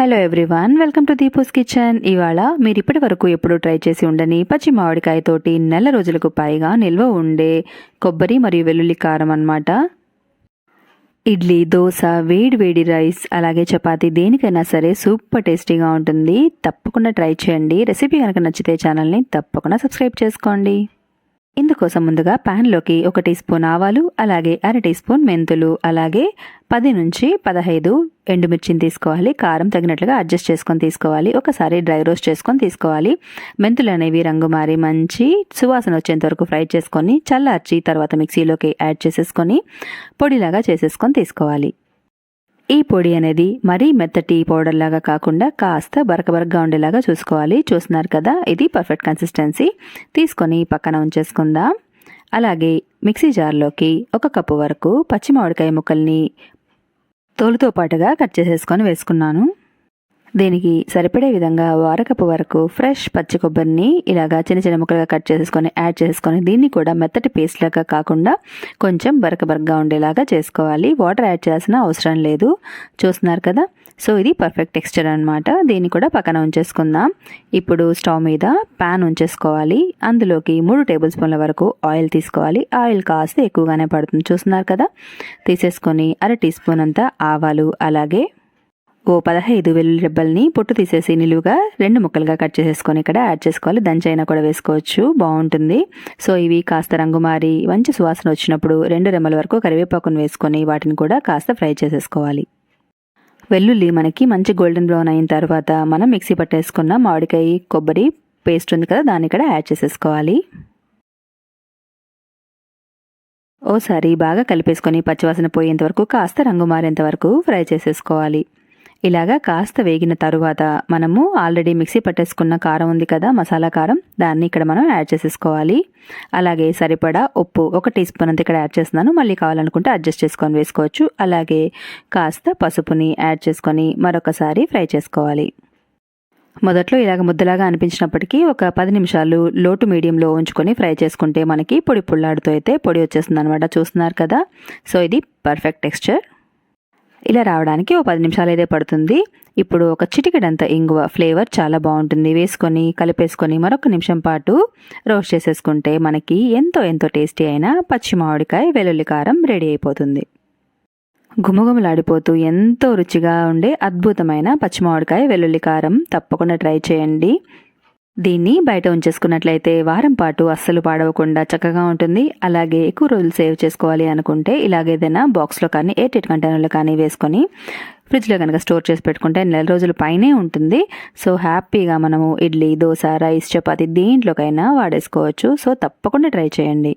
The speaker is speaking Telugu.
Hello everyone welcome to Deepu's kitchen ఇవాళ మీరు ఇప్పటి వరకు ఎప్పుడు ట్రై చేసి ఉండని పచ్చి మామిడికాయతోటి నెల రోజులకు పైగా నిల్వ ఉండే కొబ్బరి మరియు వెల్లుల్లి కారం అన్నమాట. ఇడ్లీ దోశ వేడి వేడి రైస్ అలాగే చపాతి దేనికైనా సరే సూపర్ టేస్టీగా ఉంటుంది. తప్పకుండా ట్రై చేయండి. రెసిపీ కనుక నచ్చితే ఛానల్ని తప్పకుండా సబ్స్క్రైబ్ చేసుకోండి. ఇందుకోసం ముందుగా ప్యాన్లోకి ఒక టీ స్పూన్ ఆవాలు అలాగే అర టీ స్పూన్ మెంతులు అలాగే పది నుంచి పదహైదు ఎండుమిర్చిని తీసుకోవాలి. కారం తగినట్లుగా అడ్జస్ట్ చేసుకొని తీసుకోవాలి. ఒకసారి డ్రై రోస్ట్ చేసుకొని తీసుకోవాలి. మెంతులు అనేవి రంగు మారి మంచి సువాసన వచ్చేంత వరకు ఫ్రై చేసుకొని చల్లార్చి తర్వాత మిక్సీలోకి యాడ్ చేసేసుకొని పొడిలాగా చేసేసుకొని తీసుకోవాలి. ఈ పొడి అనేది మరీ మెత్తటి పౌడర్ లాగా కాకుండా కాస్త బరకబరకగా ఉండేలాగా చూసుకోవాలి. చూస్తున్నారు కదా ఇది పర్ఫెక్ట్ కన్సిస్టెన్సీ. తీసుకొని పక్కన ఉంచేసుకుందాం. అలాగే మిక్సీ జార్లోకి ఒక కప్పు వరకు పచ్చి మామిడికాయ ముక్కల్ని తోలుతో పాటుగా కట్ చేసేసుకొని వేసుకున్నాను. దీనికి సరిపడే విధంగా వారకపు వరకు ఫ్రెష్ పచ్చి కొబ్బరిని ఇలాగా చిన్న చిన్న ముక్కలుగా కట్ చేసేసుకొని యాడ్ చేసుకొని దీన్ని కూడా మెత్తటి పేస్ట్ లాగా కాకుండా కొంచెం బరక బరకగా ఉండేలాగా చేసుకోవాలి. వాటర్ యాడ్ చేయాల్సిన అవసరం లేదు. చూస్తున్నారు కదా? సో ఇది పర్ఫెక్ట్ టెక్స్చర్ అనమాట దీన్ని కూడా పక్కన ఉంచేసుకుందాం. ఇప్పుడు స్టవ్ మీద ప్యాన్ ఉంచేసుకోవాలి. అందులోకి మూడు టేబుల్ స్పూన్ల వరకు ఆయిల్ తీసుకోవాలి. ఆయిల్ కాస్త ఎక్కువగానే పడుతుంది. చూస్తున్నారు కదా? తీసేసుకొని అర టీ స్పూన్ అంతా ఆవాలు అలాగే ఓ పదహైదు వెల్లుల్లి రెబ్బల్ని పొట్టు తీసేసి నిలువుగా రెండు ముక్కలుగా కట్ చేసేసుకొని ఇక్కడ యాడ్ చేసుకోవాలి. దంచైనా కూడా వేసుకోవచ్చు. బాగుంటుంది. సో ఇవి కాస్త రంగు మారి మంచి సువాసన వచ్చినప్పుడు రెండు రెమ్మల వరకు కరివేపాకును వేసుకొని వాటిని కూడా కాస్త ఫ్రై చేసేసుకోవాలి. వెల్లుల్లి మనకి మంచి గోల్డెన్ బ్రౌన్ అయిన తర్వాత మనం మిక్సీ పట్టేసుకున్న మామిడికాయ కొబ్బరి పేస్ట్ ఉంది కదా దాన్ని ఇక్కడ యాడ్ చేసేసుకోవాలి. ఓసారి బాగా కలిపేసుకొని పచ్చివాసన పోయేంత వరకు కాస్త రంగు మారేంత వరకు ఫ్రై చేసేసుకోవాలి. ఇలాగా కాస్త వేగిన తరువాత మనము ఆల్రెడీ మిక్సీ పట్టేసుకున్న కారం ఉంది కదా మసాలా కారం దాన్ని ఇక్కడ మనం యాడ్ చేసేసుకోవాలి. అలాగే సరిపడా ఉప్పు ఒక టీ స్పూన్ అంత ఇక్కడ యాడ్ చేస్తున్నాను. మళ్ళీ కావాలనుకుంటే అడ్జస్ట్ చేసుకొని వేసుకోవచ్చు. అలాగే కాస్త పసుపుని యాడ్ చేసుకొని మరొకసారి ఫ్రై చేసుకోవాలి. మొదట్లో ఇలాగ ముద్దలాగా అనిపించినప్పటికీ ఒక పది నిమిషాలు లోటు మీడియంలో ఉంచుకొని ఫ్రై చేసుకుంటే మనకి పొడి పుల్లాడుతో అయితే పొడి వచ్చేస్తుంది అనమాట చూస్తున్నారు కదా? సో ఇది పర్ఫెక్ట్ టెక్స్చర్. ఇలా రావడానికి ఒక పది నిమిషాలు అయితే పడుతుంది. ఇప్పుడు ఒక చిటికెడంత ఇంగువ ఫ్లేవర్ చాలా బాగుంటుంది. వేసుకొని కలిపేసుకొని మరొక నిమిషం పాటు రోస్ట్ చేసేసుకుంటే మనకి ఎంతో ఎంతో టేస్టీ అయిన పచ్చి మామిడికాయ వెల్లుల్లి కారం రెడీ అయిపోతుంది. గుమగుమలాడిపోతూ ఎంతో రుచిగా ఉండే అద్భుతమైన పచ్చి మామిడికాయ వెల్లుల్లి కారం తప్పకుండా ట్రై చేయండి. దీన్ని బయట ఉంచేసుకున్నట్లయితే వారం పాటు అస్సలు పాడవకుండా చక్కగా ఉంటుంది. అలాగే ఎక్కువ రోజులు సేవ్ చేసుకోవాలి అనుకుంటే ఇలాగేదైనా బాక్స్లో కానీ ఎయిట్ కంటైనర్లో కానీ వేసుకొని ఫ్రిడ్జ్లో కనుక స్టోర్ చేసి పెట్టుకుంటే నెల రోజుల పైనే ఉంటుంది. సో హ్యాపీగా మనము ఇడ్లీ దోశ రైస్ చపాతి దేంట్లోకైనా వాడేసుకోవచ్చు. సో తప్పకుండా ట్రై చేయండి.